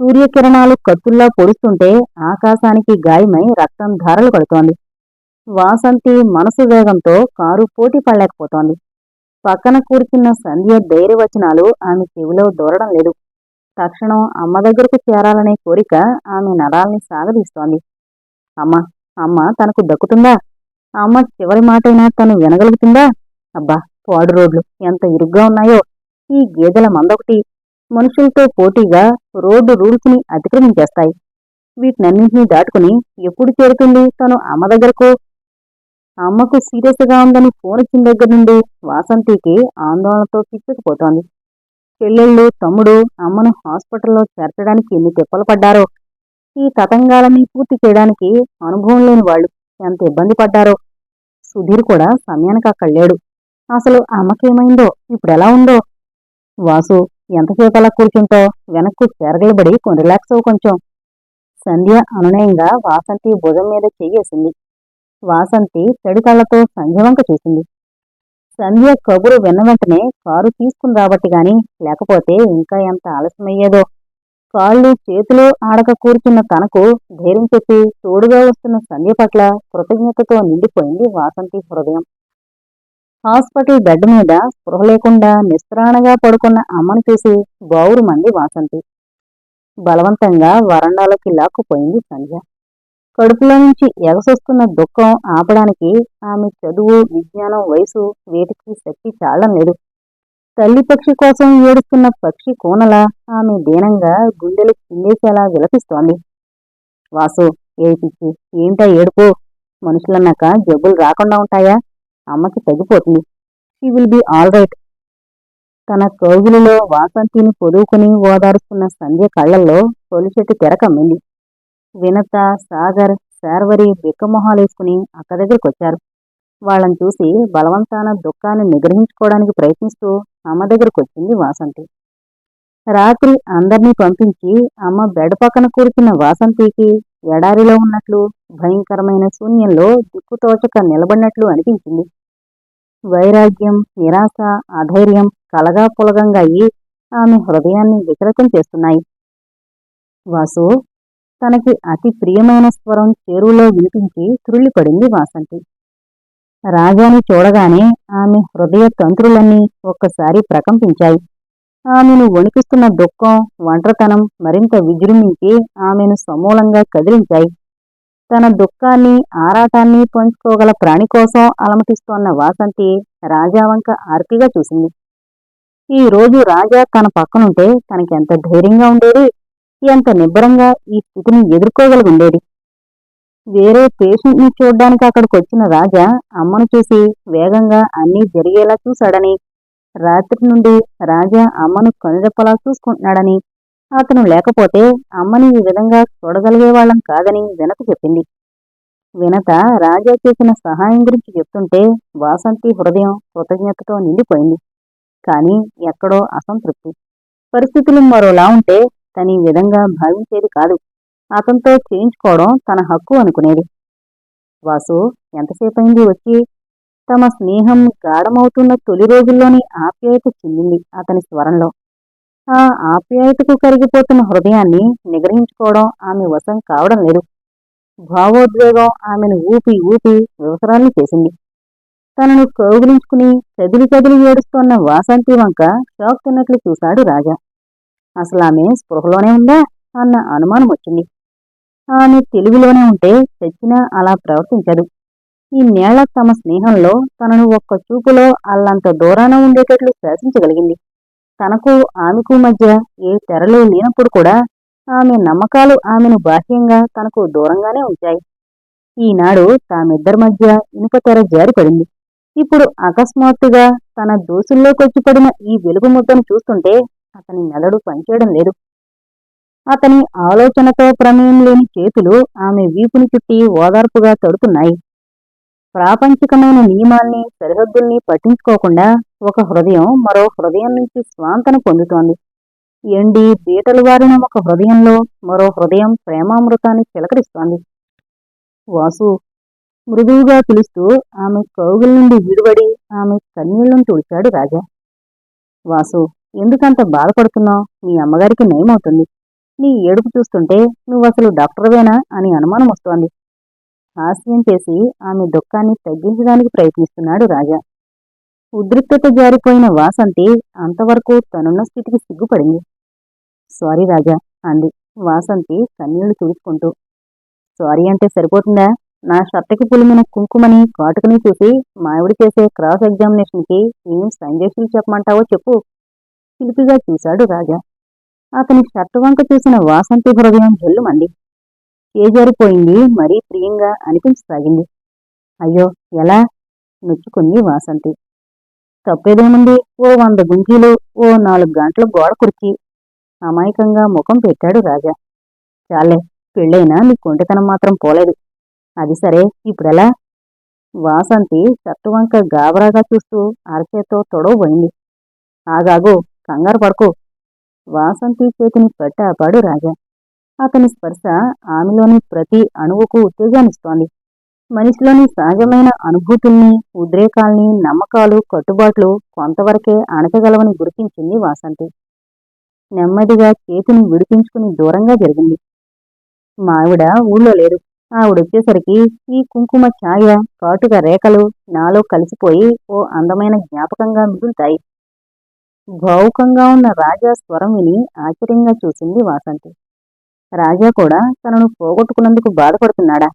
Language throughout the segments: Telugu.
సూర్యకిరణాలు కత్తుల్లా పొడుస్తుంటే ఆకాశానికి గాయమై రక్తం ధారలు పడుతోంది వాసంతి మనసు వేగంతో కారు పోటీ పడలేకపోతోంది. పక్కన కూర్చున్న సంధ్య ధైర్యవచనాలు ఆమె చెవిలో దూరడం లేదు. తక్షణం అమ్మ దగ్గరకు చేరాలనే కోరిక ఆమె నరాల్ని సాగదీస్తోంది. అమ్మ అమ్మ తనకు దక్కుతుందా? అమ్మ చివరి మాటైనా తను వినగలుగుతుందా? అబ్బా పాడు రోడ్లు ఎంత ఇరుగ్గా ఉన్నాయో. ఈ గేదెల మందొకటి మనుషులతో పోటీగా రోడ్డు రూల్స్ని అతిక్రమించేస్తాయి. వీటినన్నింటినీ దాటుకుని ఎప్పుడు చేరుతుంది తను అమ్మ దగ్గరకు? అమ్మకు సీరియస్గా ఉందని ఫోన్ ఇచ్చిన దగ్గర నుండి వాసంతికి ఆందోళనతో పిచ్చుకుపోతోంది చెల్లెళ్ళు తమ్ముడు అమ్మను హాస్పిటల్లో చేర్చడానికి ఎన్ని తిప్పలు పడ్డారో? ఈ తతంగాలన్నీ పూర్తి చేయడానికి అనుభవం లేని వాళ్ళు ఎంత ఇబ్బంది పడ్డారో? సుధీర్ కూడా సమయానికి అక్కడ లేడు. అసలు అమ్మకేమైందో ఇప్పుడెలా ఉందో? వాసు ఎంతసేపు అలా కూర్చుంటో వెనక్కు చేరగలబడి కొన్ని రిలాక్స్ అవ్వు కొంచెం. సంధ్య అనునయంగా వాసంతి భుజం మీద చెయ్యేసింది వాసంతి చెడి సంధ్యవంక చూసింది. సంధ్య కబురు విన్న వెంటనే కారు తీసుకుని రాబట్టి గాని లేకపోతే ఇంకా ఎంత ఆలస్యమయ్యేదో. కాళ్ళు చేతులు ఆడక కూర్చున్న తనకు ధైర్యం చెప్పి తోడుగా వస్తున్న సంధ్య పట్ల కృతజ్ఞతతో నిండిపోయింది వాసంతి హృదయం. హాస్పిటల్ బెడ్ మీద స్పృహ లేకుండా నిస్త్రాణగా పడుకున్న అమ్మను చూసి బావురు మంది వాసంతి. బలవంతంగా వరండాలోకి లాక్కుపోయింది సంధ్య. కడుపులో నుంచి ఎగసొస్తున్న దుఃఖం ఆపడానికి ఆమె చదువు విజ్ఞానం వయసు వీటికి శక్తి చాలడం లేదు. తల్లి పక్షి కోసం ఏడుస్తున్న పక్షి కూనల ఆమె దీనంగా గుండెలు చిందేసేలా విలపిస్తోంది. వాసు ఏడిపిచ్చి ఏంటా ఏడుపు? మనుషులన్నాక జబ్బులు రాకుండా ఉంటాయా? అమ్మకి తగ్గిపోతుంది. She will be all right తన కౌగులిలో వాసంతిని పొదువుకుని ఓదారుస్తున్న సంధ్య కళ్ళల్లో తొలిచెట్టు తెరకమ్మింది వినత సాగర్ శార్వరి బిక్కమొహాలేసుకుని అక్క దగ్గరకొచ్చారు. వాళ్ళని చూసి బలవంతాన దుఃఖాన్ని నిగ్రహించుకోవడానికి ప్రయత్నిస్తూ అమ్మ దగ్గరకొచ్చింది వాసంతి. రాత్రి అందర్నీ పంపించి అమ్మ బెడ్ పక్కన కూర్చున్న వాసంతికి ఎడారిలో ఉన్నట్లు భయంకరమైన శూన్యంలో దిక్కుతోచక నిలబడినట్లు అనిపించింది. వైరాగ్యం నిరాశ అధైర్యం కలగా పులగంగా అయి ఆమె హృదయాన్ని వికలకం చేస్తున్నాయి. వాసు తనకి అతి ప్రియమైన స్వరం చేరులో వినిపించి త్రుళ్ళిపడింది వాసంతి. రాజాని చూడగానే ఆమె హృదయ తంత్రులన్నీ ఒక్కసారి ప్రకంపించాయి. ఆమెను వణికిస్తున్న దుఃఖం ఒంటరితనం మరింత విజృంభించి ఆమెను సమూలంగా కదిలించాయి. తన దుఃఖాన్ని ఆరాటాన్ని పంచుకోగల ప్రాణి కోసం అలమటిస్తోన్న వాసంతి రాజావంక ఆర్తిగా చూసింది. ఈ రోజు రాజా తన పక్కనుంటే తనకెంత ధైర్యంగా ఉండేది ఎంత నిబ్బరంగా ఈ స్థితిని ఎదుర్కోగలిగుండేది వేరే పేషెంట్ని చూడ్డానికి అక్కడికి వచ్చిన రాజా అమ్మను చూసి వేగంగా అన్నీ జరిగేలా చూశాడని రాత్రి నుండి రాజా అమ్మను కనురెప్పలా చూసుకుంటున్నాడని అతను లేకపోతే అమ్మని ఈ విధంగా చూడగలిగేవాళ్ళం కాదని వినత చెప్పింది. వినత రాజా చేసిన సహాయం గురించి చెప్తుంటే వాసంతి హృదయం కృతజ్ఞతతో నిండిపోయింది. కానీ ఎక్కడో అసంతృప్తి. పరిస్థితులు మరోలా ఉంటే తను ఈ విధంగా భావించేది కాదు. అతనితో చేయించుకోవడం తన హక్కు అనుకునేది. వాసు ఎంతసేపయింది వచ్చి తమ స్నేహం గాఢమవుతున్న తొలి రోజుల్లోని ఆప్యాయత చెందింది అతని స్వరంలో. ఆ ఆప్యాయతకు కరిగిపోతున్న హృదయాన్ని నిగ్రహించుకోవడం ఆమె వశం కావడం లేదు. భావోద్వేగం ఆమెను ఊపి ఊపి వివసరాన్ని చేసింది. తనను కౌగులించుకుని కదిలి కదిలి ఏడుస్తోన్న వాసంతి వంక షాక్ తిన్నట్లు చూశాడు రాజా. అసలు ఆమె స్పృహలోనే ఉందా అన్న అనుమానం వచ్చింది ఆమె తెలివిలోనే ఉంటే చచ్చినా అలా ప్రవర్తించదు. ఈ నేల తమ స్నేహంలో తనను ఒక్క చూపులో అల్లంత దూరాన ఉండేటట్లు శాసించగలిగింది. తనకు ఆమెకు మధ్య ఏ తెరలు లేనప్పుడు కూడా ఆమె నమ్మకాలు ఆమెను బాహ్యంగా తనకు దూరంగానే ఉంచాయి. ఈనాడు తామిద్దరి మధ్య ఇనుప తెర జారిపడింది. ఇప్పుడు అకస్మాత్తుగా తన దోసుల్లోకొచ్చి పడిన ఈ వెలుగు ముద్దను చూస్తుంటే అతని మెదడు పనిచేయడం లేదు. అతని ఆలోచనతో ప్రమేయం లేని చేతులు ఆమె వీపుని చుట్టి ఓదార్పుగా తడుతున్నాయి. ప్రాపంచికమైన నియమాల్ని సరిహద్దుల్ని పట్టించుకోకుండా ఒక హృదయం మరో హృదయం నుంచి స్వాంతన పొందుతోంది. ఎండి బీటలు వారిన ఒక హృదయంలో మరో హృదయం ప్రేమామృతాన్ని చిలకరిస్తోంది. వాసు మృదువుగా పిలుస్తూ ఆమె కౌగుల నుండి విడిపడి ఆమె కన్నీళ్ళను తుడిచాడు రాజా. వాసు ఎందుకంత బాధపడుతున్నావు? మీ అమ్మగారికి నయమవుతుంది. నీ ఏడుపు చూస్తుంటే నువ్వు అసలు డాక్టర్వేనా అని అనుమానం వస్తోంది హాస్యం చేసి ఆమె దుఃఖాన్ని తగ్గించడానికి ప్రయత్నిస్తున్నాడు రాజా. ఉద్రిక్తత జారిపోయిన వాసంతి అంతవరకు తనున్న స్థితికి సిగ్గుపడింది. సారీ రాజా అంది వాసంతి కన్నీళ్ళు తుడుచుకుంటూ. సారీ అంటే సరిపోతుందా? నా షర్టకి పులిమిన కుంకుమని కాటుకుని చూసి మావిడి చేసే క్రాస్ ఎగ్జామినేషన్కి ఏం సంజేషులు చెప్పమంటావో చెప్పు. చిలిపిగా చూశాడు రాజా. అతని షర్టు వంక చూసిన వాసంతి హృదయం జల్లుమంది. చేజారిపోయింది మరీ ప్రియంగా అనిపించసాగింది. అయ్యో ఎలా? నొచ్చుకుంది వాసంతి. తప్పేదేముంది? ఓ వంద గుంజీలు ఓ నాలుగు గంటలు గోడ కుర్చీ అమాయకంగా ముఖం పెట్టాడు రాజా. చాలే పెళ్ళైనా నీ కొంటెతనం మాత్రం పోలేదు. అది సరే ఇప్పుడెలా? వాసంతి షర్టు వంక గాబరాగా చూస్తూ అరచేతో తొడవబోయింది. ఆగాగు కంగారు పడుకో. వాసంతి చేతిని పట్టాపాడు రాజా. అతని స్పర్శ ఆమెలోని ప్రతి అణువుకు ఉత్తేజాన్నిస్తోంది. మనిషిలోని సహజమైన అనుభూతుల్ని ఉద్రేకాల్ని నమ్మకాలు కట్టుబాట్లు కొంతవరకే అణచగలవని గుర్తించింది వాసంతి. నెమ్మదిగా చేతిని విడిపించుకుని దూరంగా జరిగింది. మావిడ ఊళ్ళో లేరు ఆవిడొచ్చేసరికి ఈ కుంకుమ ఛాయ కాటుక రేఖలు నాలో కలిసిపోయి ఓ అందమైన జ్ఞాపకంగా మిగులుతాయి. భావుకంగా ఉన్న రాజా స్వరం విని ఆశ్చర్యంగా చూసింది వాసంతి. రాజా కూడా తనను పోగొట్టుకున్నందుకు బాధపడుతున్నాడా?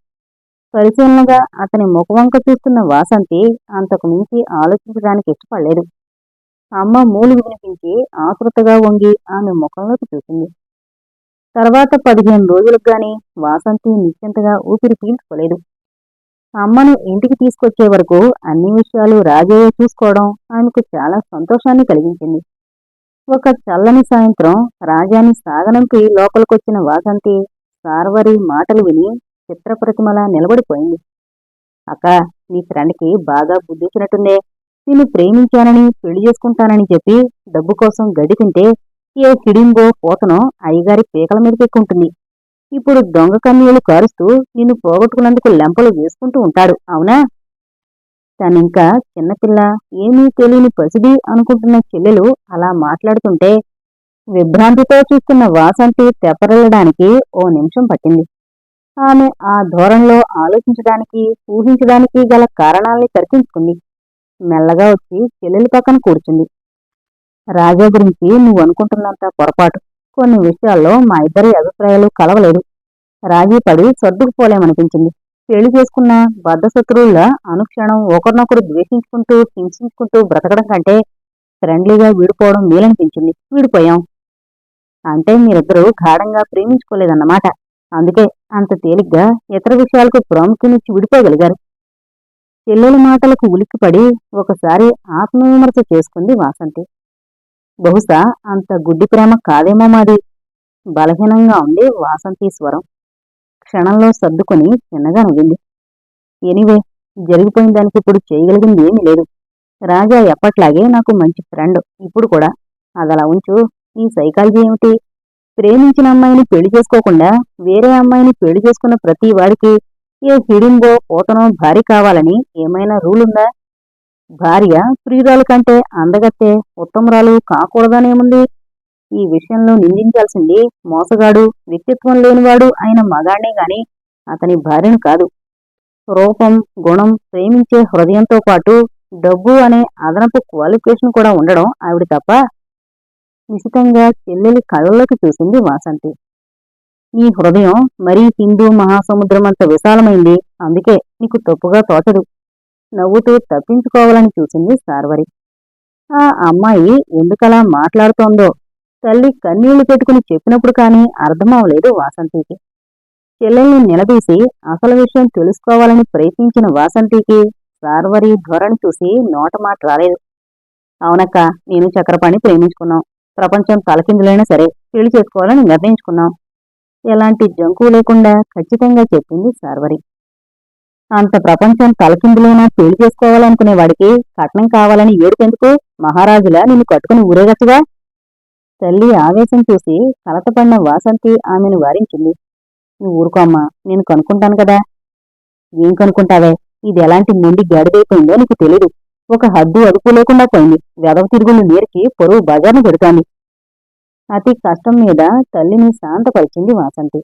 పరిశీలనగా అతని ముఖవంక చూస్తున్న వాసంతి అంతకు మించి ఆలోచించడానికి ఇష్టపడలేదు. అమ్మ మూలుగు వినిపించి ఆతృతగా వంగి ఆమె ముఖంలోకి చూసింది. తర్వాత పదిహేను రోజులకు గాని వాసంతి నిశ్చింతగా ఊపిరి పీల్చుకోలేదు. అమ్మను ఇంటికి తీసుకొచ్చే వరకు అన్ని విషయాలు రాజయ్య చూసుకోవడం ఆమెకు చాలా సంతోషాన్ని కలిగించింది. ఒక చల్లని సాయంత్రం రాజాని సాగనంపి లోపలికొచ్చిన వాసంతి సార్వరి మాటలు విని చిత్రప్రతిమలా నిలబడిపోయింది. అక్క నీ ఫ్రెండ్కి బాగా బుద్ధిచ్చినట్టుందే నిన్ను ప్రేమించానని పెళ్ళి చేసుకుంటానని చెప్పి డబ్బు కోసం గడ్డి తింటే ఏ హిడింబో పోతనో అయ్యగారి పీకల మీదకెక్కుంటుంది ఇప్పుడు దొంగ కన్నీళ్ళు కారుస్తూ నిన్ను పోగొట్టుకున్నందుకు లెంపలు వేసుకుంటూ ఉంటాడు అవునా? తనింకా చిన్నపిల్ల ఏమీ తెలియని పసిది అనుకుంటున్న చెల్లెలు అలా మాట్లాడుతుంటే విభ్రాంతితో చూస్తున్న వాసంతి తెప్పరిల్లడానికి ఓ నిమిషం పట్టింది. ఆమె ఆ ధోరణిలో ఆలోచించడానికి ఊహించడానికి గల కారణాల్ని తర్కించుకుంది. మెల్లగా వచ్చి చెల్లెలి పక్కన కూర్చుంది. రాజా గురించి నువ్వు అనుకుంటున్నంత పొరపాటు. కొన్ని విషయాల్లో మా ఇద్దరి అభిప్రాయాలు కలవలేదు. రాజీ పడి సర్దుకుపోలేమనిపించింది. పెళ్ళి చేసుకున్న బద్ధశత్రువుల అనుక్షణం ఒకరినొకరు ద్వేషించుకుంటూ హింసించుకుంటూ బ్రతకడం కంటే ఫ్రెండ్లీగా విడిపోవడం మేలనిపించింది. విడిపోయాం. అంటే మీరిద్దరూ గాఢంగా ప్రేమించుకోలేదన్నమాట. అందుకే అంత తేలిగ్గా ఇతర విషయాలకు ప్రాముఖ్యనిచ్చి విడిపోగలిగారు. చెల్లెల మాటలకు ఉలిక్కిపడి ఒకసారి ఆత్మవిమర్శ చేసుకుంది వాసంతి. బహుశా అంత గుడ్డి ప్రేమ కాదేమో మాది బలహీనంగా ఉంది వాసంతి స్వరం. క్షణంలో సర్దుకొని చిన్నగా నవ్వింది. ఎనివే జరిగిపోయిన దానికి ఇప్పుడు చేయగలిగింది ఏమీ లేదు. రాజా ఎప్పట్లాగే నాకు మంచి ఫ్రెండ్. ఇప్పుడు కూడా అదలా ఉంచు. ఈ సైకాలజీ ఏమిటి? ప్రేమించిన అమ్మాయిని పెళ్ళి చేసుకోకుండా వేరే అమ్మాయిని పెళ్ళి చేసుకున్న ప్రతి వాడికి ఏ హిడింబో పోతనో భార్య కావాలని ఏమైనా రూల్ ఉందా? భార్య ప్రియురాలు కంటే అందగత్తే ఉత్తమరాలు కాకూడదనేముంది? ఈ విషయంలో నిందించాల్సింది మోసగాడు వ్యక్తిత్వం లేనివాడు అయిన మగాణ్ణే గాని అతని భార్యను కాదు. రూపం గుణం ప్రేమించే హృదయంతో పాటు డబ్బు అనే అదనపు క్వాలిఫికేషన్ కూడా ఉండడం ఆవిడ తప్ప నిశితంగా చెల్లెలి కళ్ళలోకి చూసింది వాసంతి. నీ హృదయం మరీ హిందూ మహాసముద్రం అంత విశాలమైంది అందుకే నీకు తప్పుగా తోచదు. నవ్వుతూ తప్పించుకోవాలని చూసింది సార్వరి. ఆ అమ్మాయి ఎందుకలా మాట్లాడుతోందో తల్లి కన్నీళ్ళు పెట్టుకుని చెప్పినప్పుడు కానీ అర్థమవలేదు వాసంతికి. చెల్లెల్ని నిలదీసి అసలు విషయం తెలుసుకోవాలని ప్రయత్నించిన వాసంతికి సార్వరి ధోరణి చూసి నోట మాట రాలేదు. అవునక్క నేను చక్రపాణి ప్రేమించుకున్నాం. ప్రపంచం తలకిందులైనా సరే పెళ్ళి చేసుకోవాలని నిర్ణయించుకున్నాం. ఎలాంటి జంకు లేకుండా ఖచ్చితంగా చెప్పింది సార్వరి. అంత ప్రపంచం తలకిందులైనా పెళ్ళి చేసుకోవాలనుకునే వాడికి కట్నం కావాలని ఏడుపెందుకు మహారాజులా నిన్ను కట్టుకుని ఊరేగచ్చుగా? తల్లి ఆవేశం చూసి కలతపడిన వాసంతి ఆమెను వారించింది. నువ్వు ఊరుకోమ్మా నేను కనుక్కుంటాను కదా. ఏం కనుక్కుంటావే? ఇది ఎలాంటి మొండి గడిదైపోయిందో నీకు తెలీదు. ఒక హద్దు అదుపు లేకుండా పోయింది. వెదవ తిరుగుని నేరికి పొరుగు బజార్ను పెడుతోంది. అతి కష్టం మీద తల్లిని శాంతపరిచింది వాసంతి.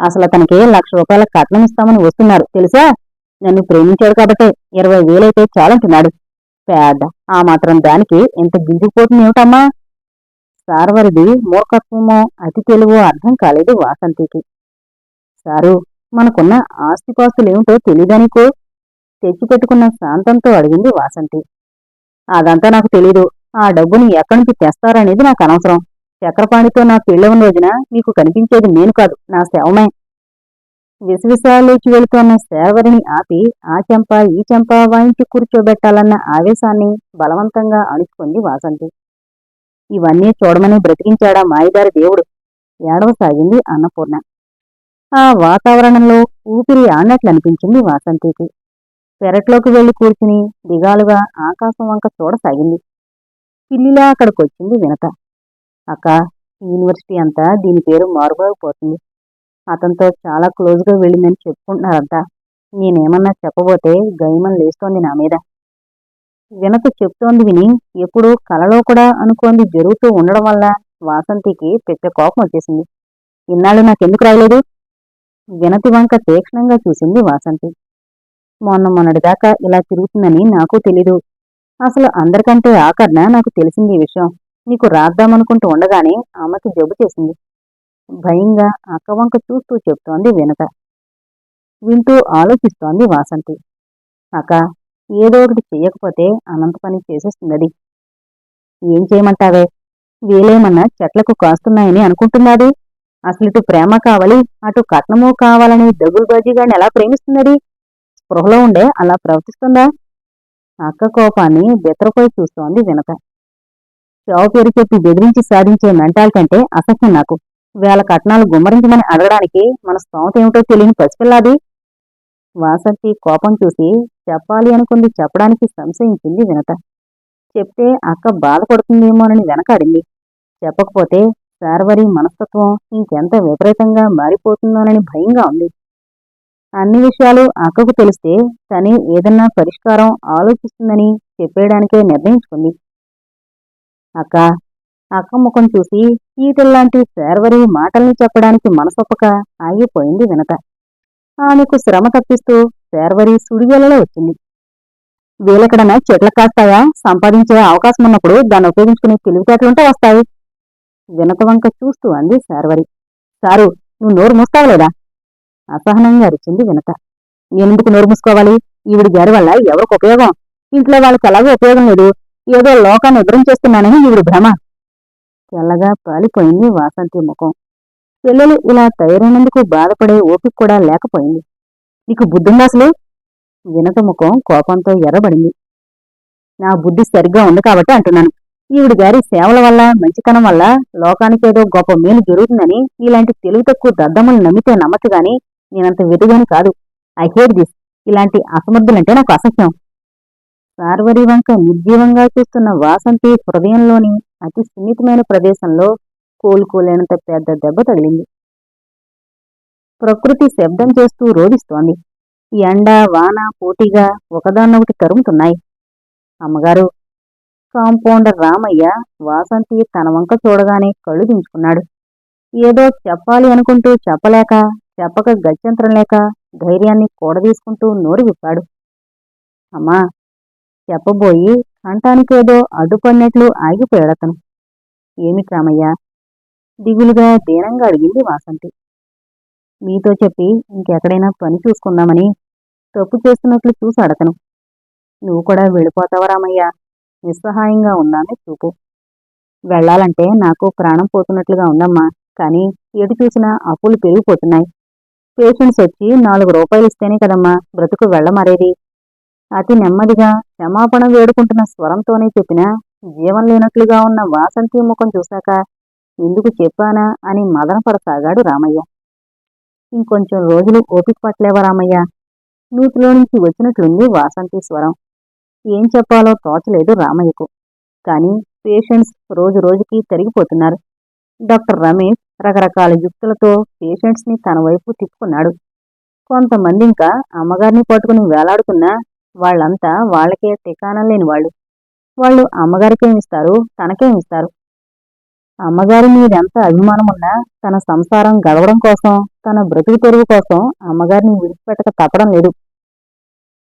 అసలు తనకి లక్ష రూపాయల కట్నం ఇస్తామని వస్తున్నారు తెలుసా? నన్ను ప్రేమించాడు కాబట్టే ఇరవై వేలైతే చాలంటున్నాడు. పేద ఆ మాత్రం దానికి ఇంత గింజుకుపోతుంది ఏమిటమ్మా సార్వరిది మూర్ఖత్వమో అతి తెలుగో అర్థం కాలేదు వాసంతికి. సారు మనకున్న ఆస్తిపాస్తులేమిటో తెలీదనికో తెచ్చిపెట్టుకున్న శాంతంతో అడిగింది వాసంతి. అదంతా నాకు తెలీదు. ఆ డబ్బుని ఎక్కడి నుంచి తెస్తారనేది నాకు అనవసరం. చక్రపాణితో నా పెళ్ళి ఉన్న రోజున మీకు కనిపించేది నేను కాదు నా శవమే. విసవిసాలేచి వెళుతున్న సేవరిని ఆపి ఆ చెంప ఈ చెంప వాయించి కూర్చోబెట్టాలన్న ఆవేశాన్ని బలవంతంగా అణుచుకుంది వాసంతి. ఇవన్నీ చూడమని బ్రతికించాడా మాయదారి దేవుడు. ఏడవసాగింది అన్నపూర్ణ. ఆ వాతావరణంలో ఊపిరి ఆడినట్లు అనిపించింది వాసంతికి. పెరట్లోకి వెళ్ళి కూర్చుని దిగాలుగా ఆకాశం వంక చూడసాగింది పిల్లిలా అక్కడికొచ్చింది వినత అక్క యూనివర్సిటీ అంతా దీని పేరు మారుబాగిపోతుంది. అతనితో చాలా క్లోజ్గా వెళ్ళిందని చెప్పుకుంటున్నారంతా నేనేమన్నా చెప్పబోతే గైమం లేస్తోంది నా మీద. వినత చెప్తోంది విని ఎప్పుడూ కలలో కూడా అనుకోంది జరుగుతూ ఉండడం వల్ల వాసంతికి పెద్ద కోపం వచ్చేసింది. ఇన్నాళ్ళు నాకెందుకు రాయలేదు? వినతి వంక తీక్షణంగా చూసింది వాసంతి. మొన్న మొన్నటిదాకా ఇలా తిరుగుతుందని నాకు తెలీదు. అసలు అందరికంటే ఆకర్ణ నాకు తెలిసింది ఈ విషయం. నీకు రాద్దామనుకుంటూ ఉండగానే ఆమెకి జబ్బు చేసింది. భయంగా అక్క వంక చూస్తూ చెప్తోంది వినత వింటూ ఆలోచిస్తోంది వాసంతి. అక్క ఏదో ఒకటి చెయ్యకపోతే అనంత పని చేసేస్తున్నది ఏం చేయమంటావే? వీలేమన్నా చెట్లకు కాస్తున్నాయని అనుకుంటున్నాది అసలు ఇటు ప్రేమ కావాలి అటు కట్నము కావాలని దగులుబాజీగాని ఎలా ప్రేమిస్తున్నది స్పృహలో ఉండే అలా ప్రవర్తిస్తుందా? అక్క కోపాన్ని బెత్తరపోయి చూస్తోంది వినత. చావు పేరు చెప్పి బెదిరించి సాధించే మెంటాల కంటే అసహ్యం నాకు. వేళ కట్నాలు గుమ్మరించమని అడగడానికి మన స్తోమత ఏమిటో తెలియని పసిపిల్లాది. వాసంతి కోపం చూసి చెప్పాలి అనుకుంది చెప్పడానికి సంశయించింది వినత. చెప్తే అక్క బాధపడుతుందేమోనని వెనకాడింది. చెప్పకపోతే శార్వరి మనస్తత్వం ఇంకెంత విపరీతంగా మారిపోతుందోనని భయంగా ఉంది. అన్ని విషయాలు అక్కకు తెలిస్తే తనే ఏదన్నా పరిష్కారం ఆలోచిస్తుందని చెప్పేయడానికే నిర్ణయించుకుంది. అక్క అక్క ముఖం చూసి ఈటల్లాంటి శార్వరి మాటల్ని చెప్పడానికి మనసొప్పక ఆగిపోయింది వినత. ఆమెకు శ్రమ తప్పిస్తూ శార్వరి సుడివేలలో వచ్చింది. వీలెక్కడన్నా చెట్ల కాస్తాయా? సంపాదించే అవకాశం ఉన్నప్పుడు దాన్ని ఉపయోగించుకునే తెలివితేటలుంటే వస్తాయి. వినత వంక చూస్తూ అంది శార్వరి సారు నువ్వు నోరు మూస్తావలేదా అసహనంగా అరిచింది వినత. నేనెందుకు నోరు మూసుకోవాలి? ఈవిడి గారి వల్ల ఎవరికి ఉపయోగం? ఇంట్లో వాళ్ళకి ఎలాగో ఉపయోగం లేదు. ఏదో లోకాన్ని ఉద్రం చేస్తున్నానని ఈవిడి భ్రమ. తెల్లగా పాలిపోయింది వాసంతి ముఖం. పిల్లలు ఇలా తయారైనందుకు బాధపడే ఓపిక కూడా లేకపోయింది. నీకు బుద్ధుందా అసలు? వినత ముఖం కోపంతో ఎర్రబడింది. నా బుద్ధి సరిగ్గా ఉంది కాబట్టి అంటున్నాను. ఈవిడి గారి సేవల వల్ల మంచితనం వల్ల లోకానికేదో గొప్ప మేలు జరుగుతుందని ఇలాంటి తెలివి తక్కువ దద్దమ్మలు నమ్మితే నమ్మచ్చు గాని నేనంత వెతుగాని కాదు. ఐ హేట్ దిస్ ఇలాంటి అసమర్థులంటే నాకు అసహ్యం. సార్వరి వంక నిర్జీవంగా చూస్తున్న వాసంతి హృదయంలోని అతి సున్నితమైన ప్రదేశంలో కోలుకోలేనంత పెద్ద దెబ్బ తగిలింది. ప్రకృతి శబ్దం చేస్తూ రోధిస్తోంది. ఎండ వాన పోటీగా ఒకదాన్నొకటి కరుముతున్నాయి అమ్మగారు కాంపౌండర్ రామయ్య వాసంతి తన వంక చూడగానే కళ్ళు దించుకున్నాడు. ఏదో చెప్పాలి అనుకుంటూ చెప్పలేక చెప్పక గత్యంతరం లేక ధైర్యాన్ని కూడదీసుకుంటూ నోరు విప్పాడు. అమ్మా చెప్పబోయి కంఠానికేదో అడ్డుపడినట్లు ఆగిపోయాడతను. ఏమిటి రామయ్య? దిగులుగా దీనంగా అడిగింది వాసంతి. మీతో చెప్పి ఇంకెక్కడైనా పని చూసుకుందామని తప్పు చేస్తున్నట్లు చూసి అడతను. నువ్వు కూడా వెళ్ళిపోతావా రామయ్య? నిస్సహాయంగా ఉన్నామని చూపు. వెళ్ళాలంటే నాకు ప్రాణం పోతున్నట్లుగా ఉందమ్మా కానీ ఎటు చూసినా అప్పులు పెరిగిపోతున్నాయి. పేషెంట్స్ వచ్చి నాలుగు రూపాయలు ఇస్తేనే కదమ్మా బ్రతుకు వెళ్ళమరేది? అతి నెమ్మదిగా క్షమాపణ వేడుకుంటున్న స్వరంతోనే చెప్పినా జీవం లేనట్లుగా ఉన్న వాసంతి ముఖం చూశాక ఎందుకు చెప్పానా అని మదనపడసాగాడు రామయ్య. ఇంకొంచెం రోజులు ఓపిక పట్టలేవా రామయ్య? నూతిలో నుంచి వచ్చినట్లుంది వాసంతి స్వరం ఏం చెప్పాలో తోచలేదు రామయ్యకు. కానీ పేషెంట్స్ రోజు రోజుకి తరిగిపోతున్నారు. డాక్టర్ రమేష్ రకరకాల యుక్తులతో పేషెంట్స్ని తన వైపు తిప్పుకున్నాడు. కొంతమంది ఇంకా అమ్మగారిని పట్టుకుని వేలాడుకున్నా వాళ్ళంతా వాళ్ళకే టికానం లేని వాళ్ళు. వాళ్ళు అమ్మగారికేమిస్తారు తనకేమిస్తారు అమ్మగారి మీద ఎంత అభిమానం ఉన్నా తన సంసారం గడవడం కోసం తన బ్రతుకు తెరువు కోసం అమ్మగారిని విడిచిపెట్టక తప్పడం లేదు.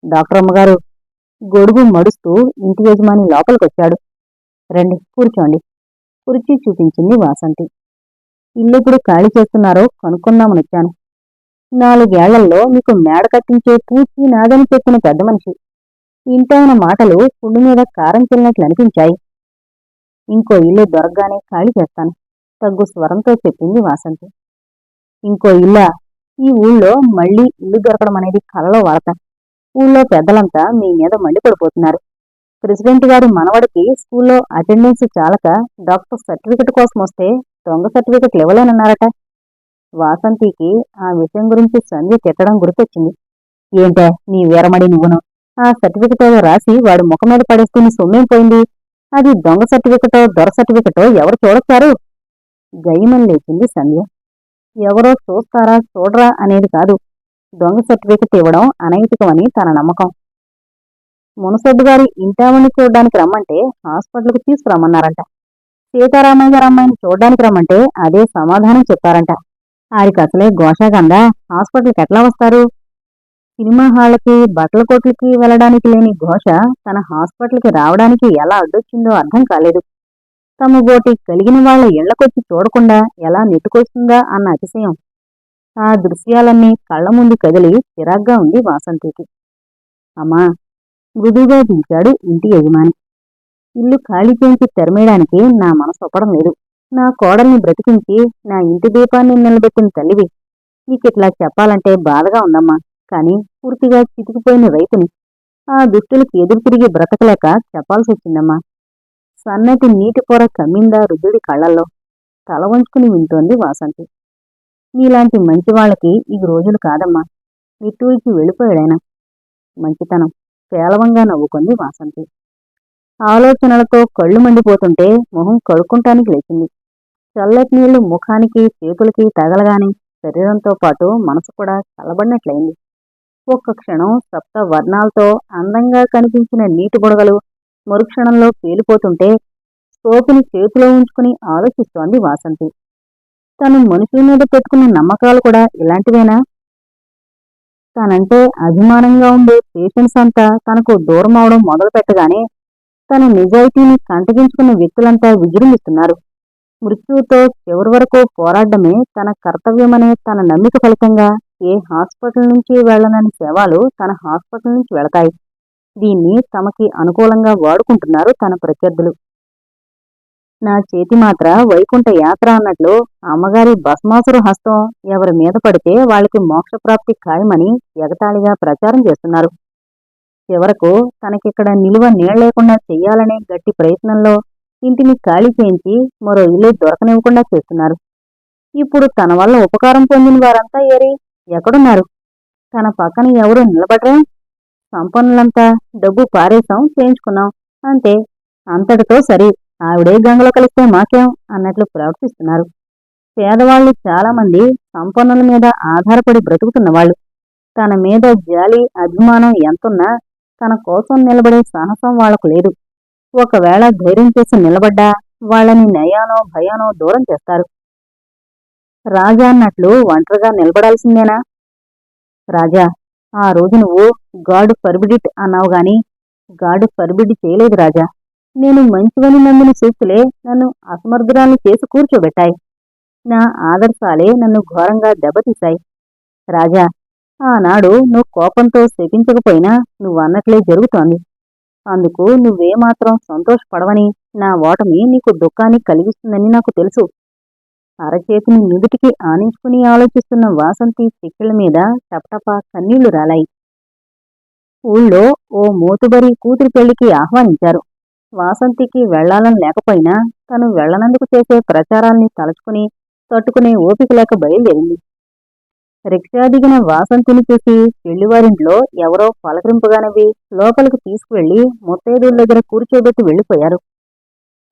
డాక్టర్ అమ్మగారు గొడుగు మడుస్తూ ఇంటి యజమాని లోపలికొచ్చాడు రండి కూర్చోండి. కుర్చీ చూపించింది వాసంతి. ఇల్లు ఇప్పుడు ఖాళీ చేస్తున్నారో కనుక్కుందామని వచ్చాను. నాలుగేళ్ళలో మీకు మేడ కట్టించే పూచి నాదని చెప్పిన పెద్ద మనిషి. ఇంటైన మాటలు పుండు మీద కారం చెల్లినట్లు అనిపించాయి. ఇంకో ఇల్లు దొరకగానే ఖాళీ చేస్తాను. తగ్గు స్వరంతో చెప్పింది వాసంతి. ఇంకో ఇల్లా? ఈ ఊళ్ళో మళ్ళీ ఇల్లు దొరకడం అనేది కలలో వార్త. ఊళ్ళో పెద్దలంతా మీ మీద మండిపడిపోతున్నారు. ప్రెసిడెంట్ గారి మనవడికి స్కూల్లో అటెండెన్స్ చాలక డాక్టర్ సర్టిఫికెట్ కోసం వస్తే దొంగ సర్టిఫికెట్లు ఇవ్వలేనన్నారట. వాసంతికి ఆ విషయం గురించి సంధ్య తిట్టడం గుర్తొచ్చింది. ఏంటే నీ వీరమడి నువ్వును? ఆ సర్టిఫికెట్ ఏదో రాసి వాడి ముఖం మీద పడేసుకుని సొమ్మేం పోయింది? అది దొంగ సర్టిఫికెటో దొర సర్టిఫికెటో ఎవరు చూడొచ్చారు? గయ్యమని లేచింది సంధ్య. ఎవరో చూస్తారా చూడరా అనేది కాదు. దొంగ సర్టిఫికెట్ ఇవ్వడం అనైతికమని తన నమ్మకం. మునసొడ్డు గారి ఇంటామని చూడడానికి రమ్మంటే హాస్పిటల్కి తీసుకురమ్మన్నారంట. సీతారామయ్య గారు అమ్మాయిని చూడడానికి రమ్మంటే అదే సమాధానం చెప్పారంట. ఆరికి అసలే గోషాగందా హాస్పిటల్కి ఎట్లా వస్తారు? సినిమా హాళ్ళకి బట్టల కొట్లకి వెళ్ళడానికి లేని ఘోష తన హాస్పిటల్కి రావడానికి ఎలా అడ్డొచ్చిందో అర్థం కాలేదు. తమ బోటి కలిగిన వాళ్ళ ఇళ్ళకొచ్చి చూడకుండా ఎలా నెట్టుకొస్తుందా అన్న అతిశయం. ఆ దృశ్యాలన్నీ కళ్ళ ముందు కదిలి చిరాగ్గా ఉంది వాసంతికి. అమ్మా! మృదువుగా పిలిచాడు ఇంటి యజమాని. ఇల్లు ఖాళీ చేయించి తెరమేయడానికి నా మనసు ఒప్పడం లేదు. నా కోడల్ని బ్రతికించి నా ఇంటి దీపాన్ని నిలబెట్టిన తల్లివి. నీకిట్లా చెప్పాలంటే బాధగా ఉందమ్మా. కానీ పూర్తిగా చితికిపోయిన రైతుని ఆ దుస్తులకి ఎదురు తిరిగి బ్రతకలేక చెప్పాల్సి వచ్చిందమ్మా సన్నటి నీటి పొర కమ్మిందా రుద్దుడి కళ్ళల్లో తల వంచుకుని వింటోంది వాసంతి. నీలాంటి మంచి వాళ్ళకి ఈ రోజులు కాదమ్మా. నిట్టూరికి వెళ్ళిపోయాడైనా. మంచితనం పేలవంగా నవ్వుకుంది వాసంతి. ఆలోచనలతో కళ్ళు మండిపోతుంటే మొహం కడుక్కుంటానికి లేచింది. చల్లటి నీళ్ళు ముఖానికి చేతులకి తగలగానే శరీరంతో పాటు మనసు కూడా చల్లబడినట్లయింది. ఒక్క క్షణం సప్త వర్ణాలతో అందంగా కనిపించిన నీటి బుడగలు మరుక్షణంలో పేలిపోతుంటే సోపుని చేతిలో ఉంచుకుని ఆలోచిస్తోంది వాసంతి. తను మనుషుల మీద పెట్టుకున్న నమ్మకాలు కూడా ఇలాంటివేనా? తనంటే అభిమానంగా ఉండే పేషెంట్స్ అంతా తనకు దూరం అవడం మొదలు పెట్టగానే తన నిజాయితీని కంటగించుకున్న వ్యక్తులంతా విజృంభిస్తున్నారు. మృత్యువుతో చివరి వరకు పోరాడమే తన కర్తవ్యమనే తన నమ్మిక ఫలితంగా ఏ హాస్పిటల్ నుంచి వెళ్ళనని సేవలు తన హాస్పిటల్ నుంచి వెళతాయి. దీన్ని తమకి అనుకూలంగా వాడుకుంటున్నారు తన ప్రత్యర్థులు. నా చేతి మాత్ర వైకుంఠ యాత్ర అన్నట్లు అమ్మగారి భస్మాసురు హస్తం ఎవరి మీద పడితే వాళ్ళకి మోక్షప్రాప్తి ఖాయమని ఎగతాళిగా ప్రచారం చేస్తున్నారు. చివరకు తనకిక్కడ నిలువ నీళ్ళేకుండా చెయ్యాలనే గట్టి ప్రయత్నంలో ఇంటిని ఖాళీ చేయించి మరో ఇల్లు దొరకనివ్వకుండా చేస్తున్నారు. ఇప్పుడు తన వల్ల ఉపకారం పొందిన వారంతా ఏరి ఎక్కడున్నారు? తన పక్కన ఎవరు నిలబడరా? సంపన్నులంతా డబ్బు పారేశాం చేయించుకున్నాం. అంతే. అంతటితో సరి. ఆవిడే గంగలో కలిస్తే మాకేం? అన్నట్లు ప్రవర్తిస్తున్నారు. పేదవాళ్ళు చాలా మంది సంపన్నుల మీద ఆధారపడి బ్రతుకుతున్నవాళ్ళు. తన మీద జాలి అభిమానం ఎంతున్నా తన కోసం నిలబడే సాహసం వాళ్ళకు లేదు. ఒకవేళ ధైర్యం చేసి నిలబడ్డా వాళ్ళని నయానో భయానో దూరం చేస్తారు. రాజా అన్నట్లు ఒంటరిగా నిలబడాల్సిందేనా? రాజా ఆ రోజు నువ్వు గాడ్ ఫర్బిడిట్ అన్నావు గాని గాడ్ ఫర్బిడ్ చేయలేదు రాజా. నేను మంచివని నమ్మిన సూక్తులే నన్ను అసమర్థురాల్ని చేసి కూర్చోబెట్టాయి. నా ఆదర్శాలే నన్ను ఘోరంగా దెబ్బతీశాయి. రాజా ఆనాడు నువ్వు కోపంతో శపించకపోయినా నువ్వన్నట్లే జరుగుతోంది. అందుకు నువ్వేమాత్రం సంతోషపడవని నా ఓటమి నీకు దుఃఖాన్ని కలిగిస్తుందని నాకు తెలుసు. అరచేతిని నుదుటికి ఆనించుకుని ఆలోచిస్తున్న వాసంతి చిక్కిళ్ళ మీద టపటపా కన్నీళ్ళు రాలాయి. ఊళ్ళో ఓ మోతుబరి కూతురి పెళ్ళికి ఆహ్వానించారు. వాసంతికి వెళ్ళాలని లేకపోయినా తను వెళ్ళనందుకు చేసే ప్రచారాల్ని తలుచుకుని తట్టుకునే ఓపిక లేక బయలుదేరింది. రిక్షా దిగిన వాసంతిని చూసి పెళ్ళివారింట్లో ఎవరో పలకరింపుగానవి లోపలికి తీసుకువెళ్ళి ముత్తైదుల దగ్గర కూర్చోబెట్టి వెళ్ళిపోయారు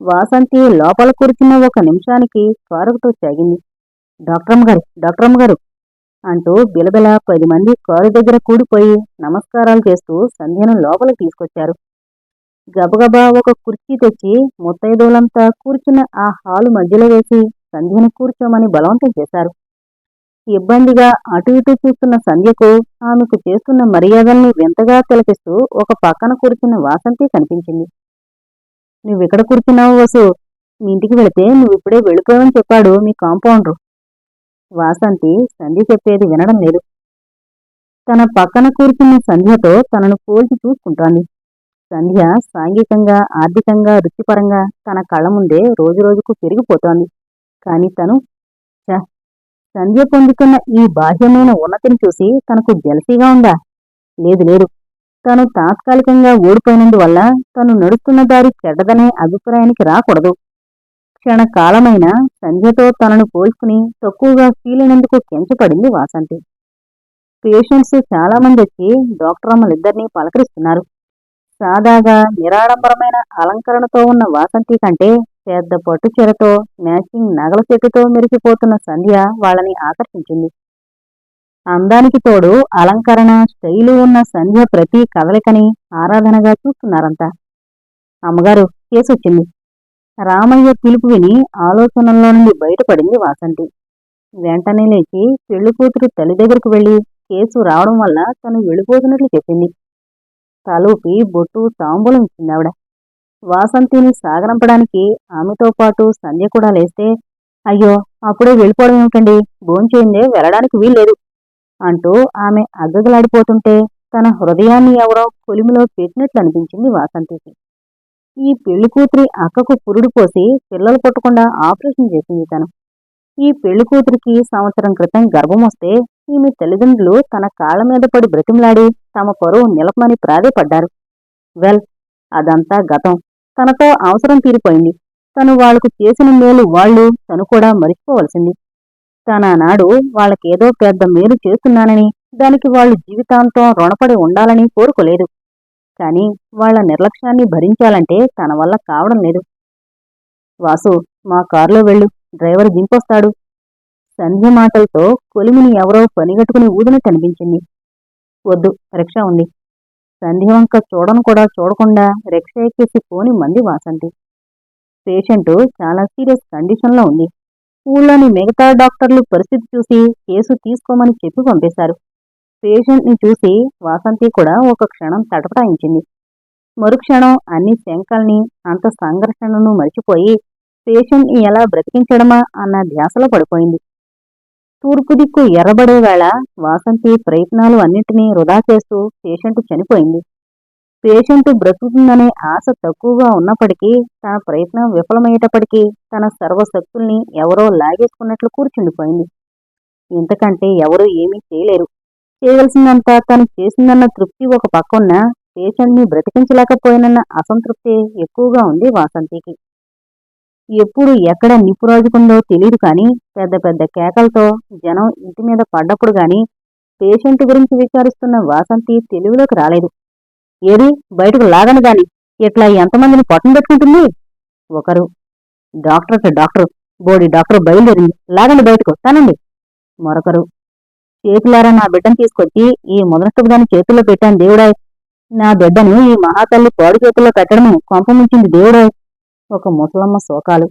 వాసంతి లోపల కూర్చున్న ఒక నిమిషానికి కారుకుతో సాగింది. డాక్టరమ్మ గారు డాక్టరమ్మ గారు అంటూ బిలబిల పది మంది కారు దగ్గర కూడిపోయి నమస్కారాలు చేస్తూ సంధ్యను లోపలికి తీసుకొచ్చారు. గబగబా ఒక కుర్చీ తెచ్చి ముత్తైదువులంతా కూర్చున్న ఆ హాలు మధ్యలో వేసి సంధ్యను కూర్చోమని బలవంతం చేశారు. ఇబ్బందిగా అటు ఇటు చూస్తున్న సంధ్యకు ఆమెకు చేస్తున్న మర్యాదల్ని వింతగా తిలకిస్తూ ఒక పక్కన కూర్చున్న వాసంతి కనిపించింది. నువ్వెక్కడ కూర్చున్నావు వసు. మీ ఇంటికి వెళితే నువ్విప్పుడే వెళ్ళిపోయావని చెప్పాడు మీ కాంపౌండరు. వాసంతి సంధ్య చెప్పేది వినడం లేదు. తన పక్కన కూర్చున్న సంధ్యతో తనను పోల్చి చూసుకుంటోంది. సంధ్య సాంఘికంగా ఆర్థికంగా వృత్తిపరంగా తన కళ్ళ ముందే రోజురోజుకు పెరిగిపోతోంది. కాని తను చ సంధ్య పొందుతున్న ఈ బాహ్యమైన ఉన్నతిని చూసి తనకు జలసీగా ఉందా? లేదు లేదు. తను తాత్కాలికంగా ఓడిపోయినందువల్ల తను నడుస్తున్న దారి చెడ్డదనే అభిప్రాయానికి రాకూడదు. క్షణకాలమైన సంధ్యతో తనను పోల్చుకుని తక్కువగా ఫీల్ అయినందుకు కెంచపడింది వాసంతి. పేషెంట్స్ చాలామంది వచ్చి డాక్టర్ అమ్మలిద్దరినీ పలకరిస్తున్నారు. సాదాగా నిరాడంబరమైన అలంకరణతో ఉన్న వాసంతి కంటే పెద్ద పట్టు చీరతో మ్యాచింగ్ నగల చెట్టుతో మెరిసిపోతున్న సంధ్య వాళ్ళని ఆకర్షించింది. అందానికి తోడు అలంకరణ స్టైలు ఉన్న సంధ్య ప్రతి కదలికని ఆరాధనగా చూస్తున్నారంతా అమ్మగారు కేసు వచ్చింది. రామయ్య పిలుపు విని ఆలోచనల్లో నుండి బయటపడింది వాసంతి. వెంటనే లేచి పెళ్ళి కూతురు తల్లి దగ్గరకు వెళ్ళి కేసు రావడం వల్ల తను వెళ్ళిపోతున్నట్లు చెప్పింది. తలూపి బొట్టు తాంబూలం ఇచ్చింది ఆవిడ. వాసంతిని సాగనంపడానికి ఆమెతో పాటు సంధ్య కూడా లేస్తే అయ్యో అప్పుడే వెళ్ళిపోవడం ఏమిటండి? భోంచేయిందే వెళ్ళడానికి వీల్లేదు. అంటూ ఆమె అగ్గగలాడిపోతుంటే తన హృదయాన్ని ఎవరో కొలిమిలో పెట్టినట్లు అనిపించింది వాసంతికి. ఈ పెళ్ళి కూతురి అక్కకు పురుడు పోసి పిల్లలు పుట్టకుండా ఆపరేషన్ చేసింది తను. ఈ పెళ్ళి కూతురికి సంవత్సరం క్రితం గర్భం వస్తే ఈమె తల్లిదండ్రులు తన కాళ్ళ మీద పడి బ్రతిమలాడి తమ పరువు నిలపమని ప్రాధేపడ్డారు వెల్ అదంతా గతం. తనతో అవసరం తీరిపోయింది. తను వాళ్ళకు చేసిన మేలు వాళ్ళు తను కూడా మరిచిపోవలసింది. తననాడు వాళ్ళకేదో పెద్ద మేలు చేస్తున్నానని దానికి వాళ్ళు జీవితాంతం రుణపడి ఉండాలని కోరుకోలేదు. కాని వాళ్ళ నిర్లక్ష్యాన్ని భరించాలంటే తన వల్ల కావడం లేదు. వాసు మా కారులో వెళ్ళు. డ్రైవర్ దింపొస్తాడు. సంధ్య మాటలతో కొలిమిని ఎవరో పనిగట్టుకుని ఊదిన కనిపించింది. వద్దు రిక్షా ఉంది. సంధ్య వంక చూడను కూడా చూడకుండా రిక్షా ఎక్కేసి పోని మంది వాసంతి. పేషెంట్ చాలా సీరియస్ కండిషన్లో ఉంది. ఊళ్ళోని మిగతా డాక్టర్లు పరిస్థితి చూసి కేసు తీసుకోమని చెప్పి పంపేశారు. పేషెంట్ని చూసి వాసంతి కూడా ఒక క్షణం తటపటాయించింది. మరుక్షణం అన్ని శంకల్ని అంత సంఘర్షణను మరిచిపోయి పేషెంట్ని ఎలా బ్రతికించడమా అన్న ధ్యాసలో పడిపోయింది. తూర్పు దిక్కు ఎర్రబడే వేళ వాసంతి ప్రయత్నాలు అన్నింటినీ వృధా చేస్తూ పేషెంట్ చనిపోయింది. పేషెంట్ బ్రతుకుతుందనే ఆశ తక్కువగా ఉన్నప్పటికీ తన ప్రయత్నం విఫలమయ్యేటప్పటికీ తన సర్వశక్తుల్ని ఎవరో లాగేసుకున్నట్లు కూర్చుండిపోయింది. ఇంతకంటే ఎవరూ ఏమీ చేయలేరు. చేయవలసిందంతా తను చేసిందన్న తృప్తి ఒక పక్కన్న పేషెంట్ని బ్రతికించలేకపోయినన్న అసంతృప్తి ఎక్కువగా ఉంది వాసంతికి. ఎప్పుడు ఎక్కడ నిప్పు రాజుకుందో తెలియదు కానీ పెద్ద పెద్ద కేకలతో జనం ఇంటి మీద పడ్డప్పుడు కానీ పేషెంట్ గురించి విచారిస్తున్న వాసంతి తెలివిలోకి రాలేదు. ఏది? బయటకు లాగను గాని ఇట్లా ఎంతమందిని పొట్టం పెట్టుకుంటుంది? ఒకరు. Doctor doctor. బోడి డాక్టర్ బయలుదేరింది. లాగండి బయటకు. తనండి. మరొకరు. చేతులారా నా బిడ్డను తీసుకొచ్చి ఈ మొదటి దాన్ని చేతుల్లో పెట్టాను దేవుడాయ్ నా బిడ్డను ఈ మహాతల్లి పాడు చేతుల్లో పెట్టడము కొంపముంచింది దేవుడాయ్ ఒక ముసలమ్మ శోకాలు.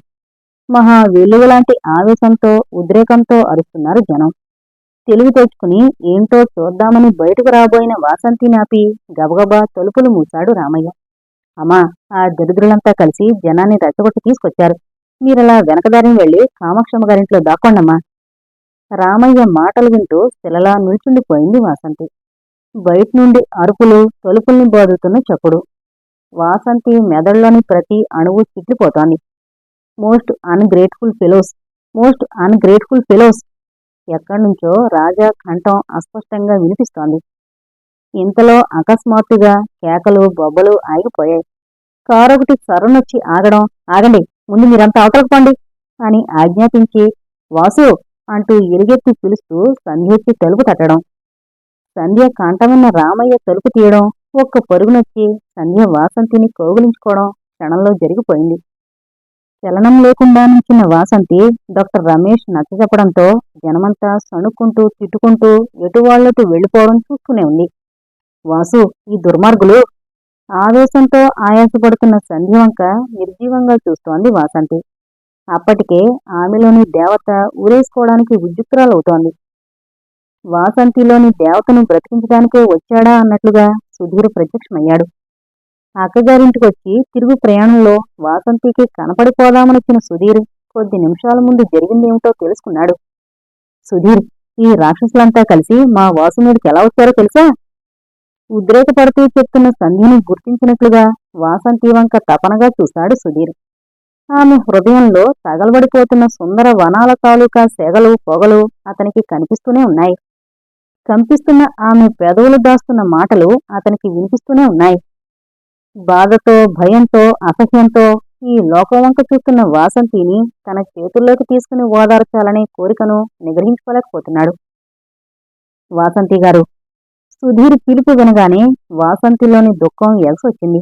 మహా వెలుగులాంటి ఆవేశంతో ఉద్రేకంతో అరుస్తున్నారు జనం. తెలివి తెచ్చుకుని ఏంటో చూద్దామని బయటకు రాబోయిన వాసంతి నాపి గబగబా తలుపులు మూశాడు రామయ్య. అమ్మా ఆ దరిద్రులంతా కలిసి జనాన్ని రెచ్చగొట్టి తీసుకొచ్చారు. మీరలా వెనకదారిని వెళ్ళి కామాక్షమ్మ గారింట్లో దాక్కోండమ్మా. రామయ్య మాటలు వింటూ శిలలా నిల్చుండిపోయింది వాసంతి. బయట నుండి అరుపులు తలుపుల్ని బాదుతున్న చప్పుడు. వాసంతి మెదడులోని ప్రతి అణువు చిట్లిపోతోంది. Most ungrateful fellows most ungrateful fellows ఎక్కడి నుంచో రాజా కంఠం అస్పష్టంగా వినిపిస్తోంది. ఇంతలో అకస్మాత్తుగా కేకలు బొబ్బలు ఆగిపోయాయి. కారొకటి సరునొచ్చి ఆగడం ఆగండి ముందు మీరంతా అవతలకపోండి అని ఆజ్ఞాపించి వాసు అంటూ ఎరుగెత్తి పిలుస్తూ సంధ్యకి తలుపు తట్టడం. సంధ్య కంఠమిన్న రామయ్య తలుపు తీయడం ఒక్క పరుగునొచ్చి సంధ్య వాసంతిని కౌగులించుకోవడం క్షణంలో జరిగిపోయింది. చలనం లేకుండా నించిన వాసంతి డాక్టర్ రమేష్ నచ్చజెప్పడంతో జనమంతా సణుక్కుంటూ తిట్టుకుంటూ ఎటువాళ్ళతో వెళ్ళిపోవడం చూస్తూనే ఉంది. వాసు ఈ దుర్మార్గులు! ఆవేశంతో ఆయాసపడుతున్న సంధ్యవంక నిర్జీవంగా చూస్తోంది వాసంతి. అప్పటికే ఆమెలోని దేవత ఊరేసుకోవడానికి ఉద్యుక్తురాలవుతోంది. వాసంతిలోని దేవతను బ్రతికించడానికే వచ్చాడా అన్నట్లుగా సుధీర్ ప్రత్యక్షమయ్యాడు. అక్కగారింటికొచ్చి తిరుగు ప్రయాణంలో వాసంతికి కనపడిపోదామనొచ్చిన సుధీర్ కొద్ది నిమిషాల ముందు జరిగిందేమిటో తెలుసుకున్నాడు. సుధీర్ ఈ రాక్షసులంతా కలిసి మా వాసు మీదకి ఎలా వచ్చారో తెలుసా? ఉద్రేకపడుతూ చెప్తున్న సంధ్యను గుర్తించినట్లుగా వాసంతి వంక తపనగా చూశాడు సుధీర్. ఆమె హృదయంలో తగలబడిపోతున్న సుందర వనాల తాలూకా సెగలు పొగలు అతనికి కనిపిస్తూనే ఉన్నాయి. కంపిస్తున్న ఆమె పెదవులు దాస్తున్న మాటలు అతనికి వినిపిస్తూనే ఉన్నాయి. బాధతో భయంతో అసహ్యంతో ఈ లోకవంక చూస్తున్న వాసంతిని తన చేతుల్లోకి తీసుకుని ఓదార్చాలనే కోరికను నిగ్రహించుకోలేకపోతున్నాడు. వాసంతి గారు సుధీర్ పిలుపు వినగానే వాసంతిలోని దుఃఖం ఎగసొచ్చింది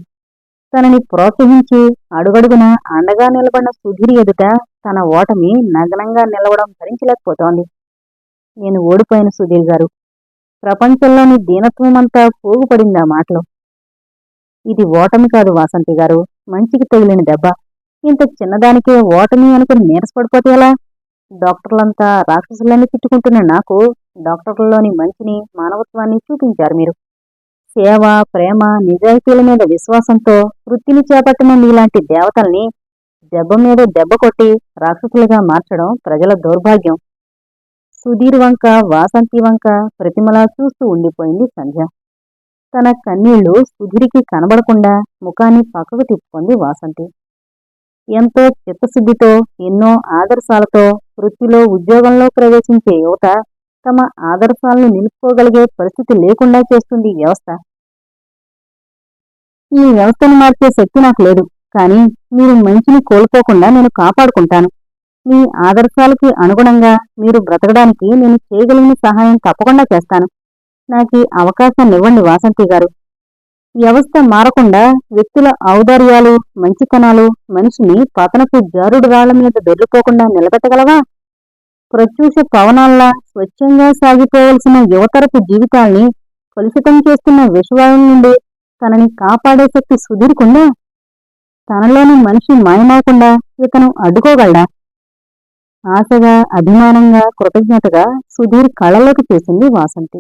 తనని ప్రోత్సహించి అడుగడుగున అండగా నిలబడిన సుధీర్ ఎదుట తన ఓటమి నగ్నంగా నిలవడం భరించలేకపోతోంది. నేను ఓడిపోయిన సుధీర్ గారు. ప్రపంచంలోని దీనత్వమంతా పోగుపడింది ఆ మాటలో. ఇది ఓటమి కాదు వాసంతి గారు. మంచికి తగిలిన దెబ్బ. ఇంత చిన్నదానికే ఓటమి అనుకుని నీరసపడిపోతే ఎలా? డాక్టర్లంతా రాక్షసులన్నీ తిట్టుకుంటున్న నాకు డాక్టర్లలోని మంచిని మానవత్వాన్ని చూపించారు మీరు. సేవ ప్రేమ నిజాయితీల మీద విశ్వాసంతో వృత్తిని చేపట్టిన మీలాంటి దేవతల్ని దెబ్బ మీద దెబ్బ కొట్టి రాక్షసులుగా మార్చడం ప్రజల దౌర్భాగ్యం. సుధీర్ వంక వాసంతి వంక ప్రతిమలా చూస్తూ ఉండిపోయింది సంధ్య. తన కన్నీళ్ళు సుధీరికి కనబడకుండా ముఖాన్ని పక్కకు తిప్పుకుంది వాసంతి. ఎంతో చిత్తశుద్ధితో ఎన్నో ఆదర్శాలతో వృత్తిలో ఉద్యోగంలో ప్రవేశించే యువత తమ ఆదర్శాలను నిలుపుకోగలిగే పరిస్థితి లేకుండా చేస్తుంది ఈ వ్యవస్థ. ఈ వ్యవస్థను మార్చే శక్తి నాకు లేదు కానీ మీరు మంచిని కోల్పోకుండా నేను కాపాడుకుంటాను. మీ ఆదర్శాలకి అనుగుణంగా మీరు బ్రతకడానికి నేను చేయగలిగిన సహాయం తప్పకుండా చేస్తాను. నాకు ఈ అవకాశాన్ని ఇవ్వండి వాసంతి గారు. వ్యవస్థ మారకుండా వ్యక్తుల ఔదార్యాలు మంచితనాలు మనిషిని పతనపు జారుడు రాళ్ళ మీద దొర్లిపోకుండా నిలబెట్టగలవా? ప్రత్యూష పవనాల్లా స్వచ్ఛంగా సాగిపోవలసిన యువతరపు జీవితాల్ని కలుషితం చేస్తున్న విషవాయువు నుండి తనని కాపాడే శక్తి సుధీర్కుందా తనలోని మనిషి మాయమవకుండా ఇతను అడ్డుకోగలడా? ఆశగా అభిమానంగా కృతజ్ఞతగా సుధీర్ కళలోకి చేసింది వాసంతి.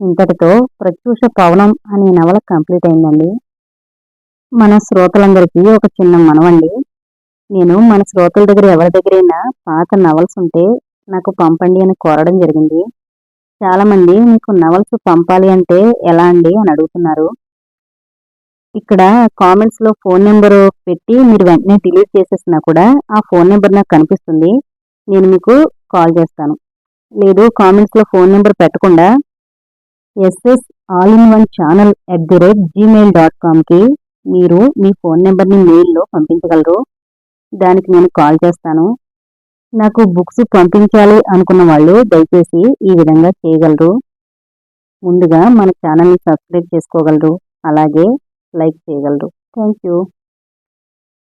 ఇంతటితో ప్రత్యూష పవనం అనే నవల కంప్లీట్ అయిందండి. మన శ్రోతలందరికీ ఒక చిన్న మనవండి. నేను మన శ్రోతల దగ్గర ఎవరి దగ్గరైనా పాత నవల్స్ ఉంటే నాకు పంపండి అని కోరడం జరిగింది. చాలామంది మీకు నవల్స్ పంపాలి అంటే ఎలా అండి అని అడుగుతున్నారు. ఇక్కడ కామెంట్స్లో ఫోన్ నెంబర్ పెట్టి మీరు వెంటనే డిలీట్ చేసేసినా కూడా ఆ ఫోన్ నెంబర్ నాకు కనిపిస్తుంది. నేను మీకు కాల్ చేస్తాను. లేదు కామెంట్స్లో ఫోన్ నెంబర్ పెట్టకుండా SS all in one channel at the rate Gmail dot కామ్కి మీరు మీ ఫోన్ నెంబర్ని మెయిల్లో పంపించగలరు. దానికి నేను కాల్ చేస్తాను. నాకు బుక్స్ పంపించాలి అనుకున్న వాళ్ళు దయచేసి ఈ విధంగా చేయగలరు. ముందుగా మన ఛానల్ని సబ్స్క్రైబ్ చేసుకోగలరు. అలాగే లైక్ చేయగలరు. Thank you.